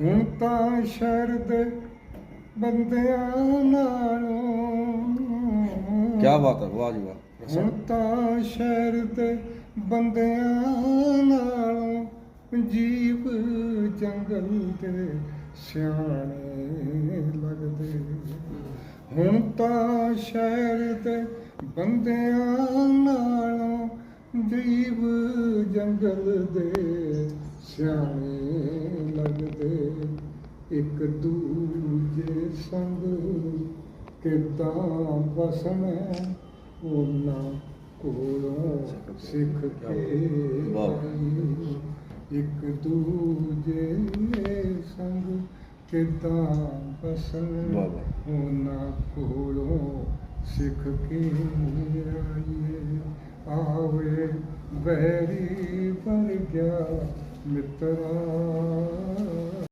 ਹੁਣ ਤਾਂ ਸ਼ਰਦ ਬੰਦਿਆਂ ਨਾਲੋਂ। ਕੀ ਬਾਤ ਹੈ ਵਾਹ ਜੀ ਵਾਹ ਹੁਣ ਤਾਂ ਸ਼ਹਿਰ ਦੇ ਬੰਦਿਆਂ ਨਾਲੋਂ ਜੀਵ ਜੰਗਲ ਦੇ ਸਿਆਣੇ ਲੱਗਦੇ। ਹੁਣ ਤਾਂ ਸ਼ਹਿਰ ਦੇ ਬੰਦਿਆਂ ਨਾਲੋਂ ਜੀਵ ਜੰਗਲ ਦੇ ਸਿਆਣੇ ਇੱਕ ਦੂਜੇ ਸੰਗ ਕਿਦਾਂ ਬਸਣਾ ਉਹਨਾਂ ਕੋਲੋਂ ਸਿੱਖ ਕੇ। ਇੱਕ ਦੂਜੇ ਸੰਗ ਵਾਹ, ਵਾਹ। ਉਹਨਾਂ ਕੋਲੋਂ ਸਿੱਖ ਕੇ ਆਈਏ ਆਵੇ ਬਹਿਰੀ ਬਣ ਗਿਆ ਮਿੱਤਰਾ